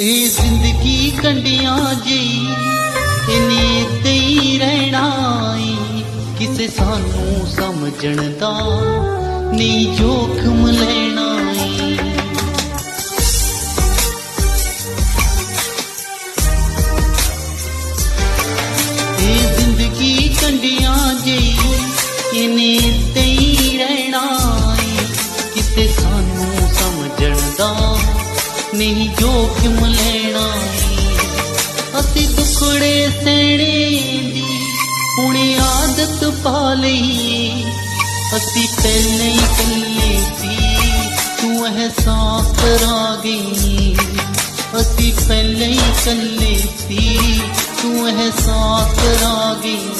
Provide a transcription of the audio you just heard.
ਇਹ ਜ਼ਿੰਦਗੀ ਕੰਡਿਆਂ ਜਈ, ਇਨੀ ਤੇ ਰਹਿਣਾ ਈ ਕਿਸੇ ਸਾਨੂੰ ਸਮਝਣ ਦਾ ਨਹੀਂ ਜੋਖਮ ਲੈਣਾ ਈ ਇਹ ਜ਼ਿੰਦਗੀ ਕੰਡਿਆਂ ਜਈ, ਇਨੇ ਤੇ ਰਹਿਣਾ ਈ ਕਿਸੇ ਸਾਨੂੰ ਸਮਝਣ ਦਾ ਨਹੀਂ ਜੋਖਮ ਲੈਣਾ ਅਸੀਂ ਦੁਖੜੇ ਸਹਿਣੇ ਦੀ ਹੁਣ ਆਦਤ ਪਾ ਲਈ। ਅਸੀਂ ਪਹਿਲੇ ਹੀ ਕੱਲੇ ਸੀ, ਤੂੰ ਅਹਿਸਾਸ ਕਰਾ ਗਈ ਅਸੀਂ ਪਹਿਲੇ ਹੀ ਕੱਲੇ ਸੀ, ਤੂੰ ਅਹਿਸਾਸ ਕਰਾ ਗਈ ਅਹਿਸਾਸ ਕਰਾ ਗਈ